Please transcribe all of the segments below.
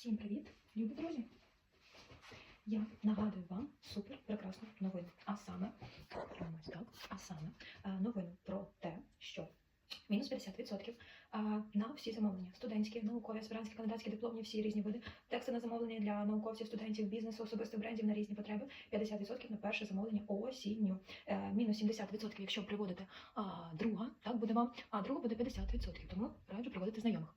Всім привіт, любі друзі! Я нагадую вам супер прекрасну новину. А саме, так, а саме е, новину про те, що мінус 50% е, на всі замовлення студентські, наукові, аспірантські, кандидатські, дипломні, всі різні види. Тексти на замовлення для науковців, студентів, бізнесу, особистих брендів на різні потреби. 50% на перше замовлення осінню. Е, Мінус 70%, якщо приводите друга, так буде вам, а друга буде 50%. Тому раджу приводити знайомих.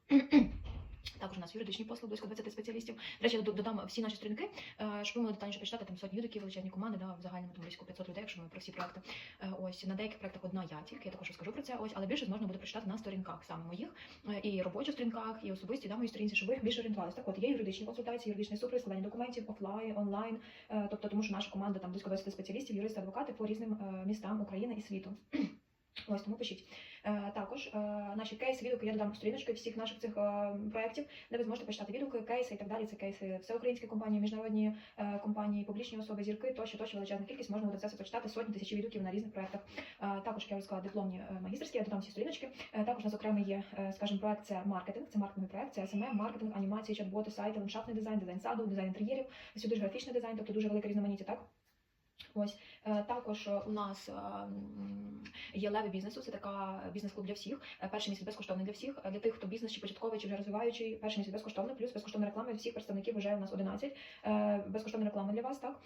Юридичні послуги, близько 20 спеціалістів. До речі, додам всі наші сторінки, е, щоб ви могли детальніше почитати там сотні юридиків, величезні команди, да, в загальному там близько 500 людей, якщо ми про всі проекти. Е, Ось на деяких проектах одна я тільки, я також розкажу про це. Ось, але більше можна буде прочитати на сторінках саме моїх е, і робочих сторінках, і особисті да, мої сторінці, щоб ви більше орієнтувалися. Так, от є юридичні консультації, юридичний супровід, складання документів, офлайн, онлайн. Тобто, тому що наша команда там близько 20 спеціалістів, юристи, адвокати по різним містам України і світу. Ось тому пишіть. Е, також е, наші кейси, відгуки, я додам сторіночки всіх наших цих е, проєктів, де ви зможете почитати відгуки, кейси і так далі. Це кейси всеукраїнські компанії, міжнародні е, компанії, публічні особи, зірки, тощо, тощо величезна кількість. Можна буде це все почитати сотні тисяч відгуків на різних проєктах. Е, також як я вже сказала, дипломні е, магістерські, я додам всі сторіночки. Е, також у нас окремий є, е, скажімо, проект це маркетинг, це маркетинговий проект, це СММ, маркетинг, анімації, чат-боти, сайти, ландшафтний дизайн, дизайн саду, дизайн інтер'єрів, сюди ж графічний дизайн, тобто дуже велике різноманіття, так? Ось е, також у нас е, є леви бізнесу. Це така бізнес-клуб для всіх. Е, Перший місяць безкоштовний для всіх. Для тих, хто бізнес чи початковий, чи вже розвиваючий. Перший місяць безкоштовний, плюс безкоштовна реклама від всіх представників вже у нас 11. Е, Безкоштовна реклама для вас, так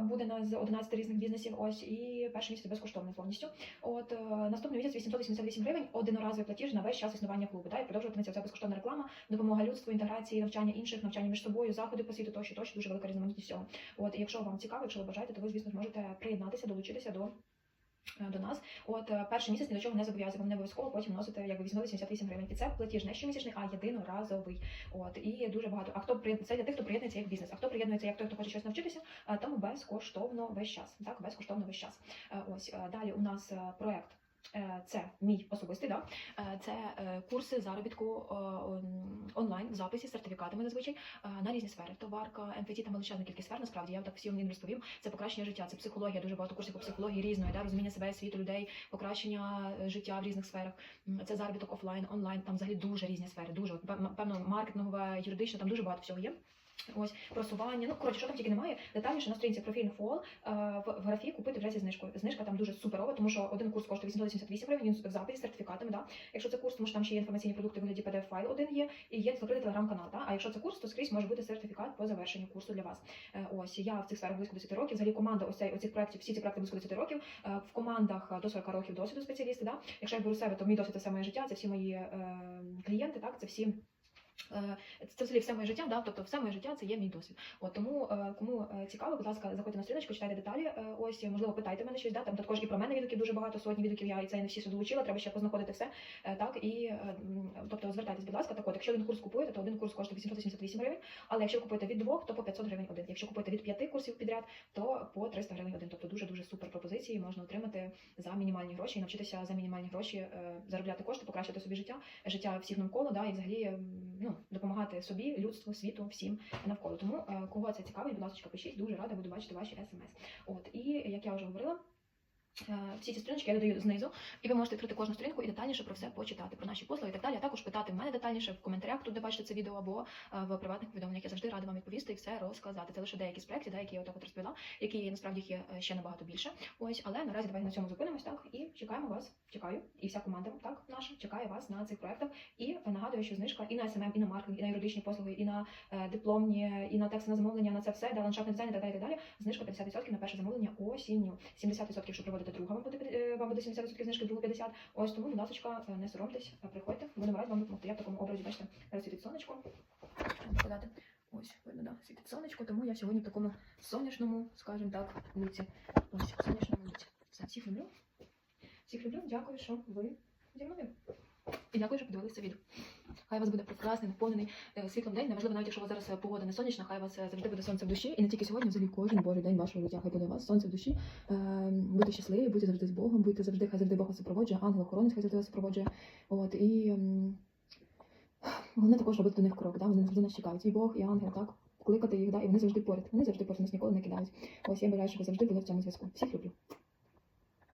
буде на з 11 різних бізнесів. Ось і перший місяць безкоштовний повністю. От наступний місяць 888 гривень, одноразовий платіж на весь час існування клубу. Та і продовжуватиметься ця безкоштовна реклама, допомога людству, інтеграції, навчання інших, навчання між собою, заходи по світу, тощо, тощо дуже велика різноманітність всього. От і якщо вам цікаво, якщо ви бажаєте, то ви звісно можете приєднатися, долучитися до. е, До нас, от е, перший місяць ні до чого не зобов'язує, вам не обов'язково потім вносити якби 888 гривень. І це платіж не щомісячний, а єдиноразовий. От і дуже багато. А хто це для тих, хто приєднується як бізнес, а хто приєднується як той, хто хоче щось навчитися, е, тому безкоштовно весь час. Так, безкоштовно весь час. Ось далі у нас проект. Е, Це мій особистий, да? Е, це е, курси заробітку онлайн в записі сертифікатами зазвичай на різні сфери. Товарка, МФТ, там величезна кількість сфер. Насправді я так всі вам розповім. Це покращення життя, це психологія, дуже багато курсів по психології різної, да? розуміння себе, світу людей, покращення життя в різних сферах. Це заробіток офлайн, онлайн. Там взагалі дуже різні сфери. Дуже певно, маркетингове, юридичне, там дуже багато всього є. Ось просування. Ну коротше, що там тільки немає. Детальніше на сторінці профільний фол е, в, графі купити вже зі знижкою. Знижка там дуже суперова, тому що один курс коштує 888 гривень, він в записі з сертифікатами. Да? Якщо це курс, тому що там ще є інформаційні продукти в вигляді PDF файл один є, і є закритий телеграм-канал. Да? А якщо це курс, то скрізь може бути сертифікат по завершенню курсу для вас. Е, Ось я в цих сферах близько 10 років. Взагалі команда ось цей оцих проєктів, всі ці проекти близько 10 років. Е, В командах до 40 років досвіду спеціалісти. Да? Якщо я беру себе, то мій досвід це все моє життя, це всі мої е, клієнти, так це всі. Е, Це взагалі все моє життя, да? тобто все моє життя це є мій досвід. От тому е, кому е, цікаво, будь ласка, заходьте на сторіночку, читайте деталі. Ось можливо, питайте мене щось. Да? Там також і про мене відгуків дуже багато сотні відгуків. Я і це не всі долучила. Треба ще познаходити все. Так і тобто звертайтесь, будь ласка. Так от, якщо один курс купуєте, то один курс коштує 888 гривень. Але якщо купуєте від двох, то по 500 гривень один. Якщо купуєте від п'яти курсів підряд, то по 300 гривень один. Тобто дуже дуже супер пропозиції можна отримати за мінімальні гроші і навчитися за мінімальні гроші заробляти кошти, покращити собі життя, життя всіх навколо, да, і взагалі ну, допомагати собі, людству, світу, всім навколо. Тому е, кого це цікавить, будь ласка, пишіть, дуже рада буду бачити ваші смс. От і як я вже говорила. Е, Всі ці сторіночки я додаю знизу, і ви можете відкрити кожну сторінку і детальніше про все почитати, про наші послуги і так далі. А також питати в мене детальніше в коментарях, тут де бачите це відео, або е, в приватних повідомленнях. Я завжди рада вам відповісти і все розказати. Це лише деякі з проєктів, да, які я отак от розповіла, які насправді їх є е, ще набагато більше. Ось, але наразі давайте на цьому зупинимось, так і чекаємо вас. Чекаю, і вся команда так наша чекає вас на цих проєктах. І нагадую, що знижка і на СММ, і на маркетинг, і на юридичні послуги, і на дипломні, і на тексти на замовлення, на це все, да, ландшафтний дизайн і так далі. Знижка 50% на перше замовлення осінню. 70%, якщо проводите друга, вам буде е, вам буде 70% знижки, другу 50%. Ось тому, будь ласка, не соромтесь, е, приходьте, будемо раді вам допомогти. Я в такому образі, бачите, світить сонечко. Показати. Ось, видно, да, світить сонечко, тому я сьогодні в такому сонячному, скажімо так, луці. Ось, сонячному луці. Все, всіх люблю. Всіх люблю, дякую, що ви зі мною. І дякую, що подивилися відео. Хай у вас буде прекрасний, наповнений е, світлом день. Неважливо, навіть якщо у вас зараз е, погода не сонячна, хай у вас е, завжди буде сонце в душі. І не тільки сьогодні, взагалі кожен божий день вашого життя. Хай буде у вас сонце в душі. Будьте щасливі, будьте завжди з Богом, будьте завжди, хай завжди Бог вас супроводжує, ангел охоронець хай завжди вас супроводжує. От і ем, головне також робити до них крок. Да? Вони завжди нас чекають. І Бог, і ангел, так. Кликати їх, да, і вони завжди поряд. Вони завжди поряд нас ніколи не кидають. Ось я бажаю, щоб завжди були в цьому зв'язку. Всіх люблю.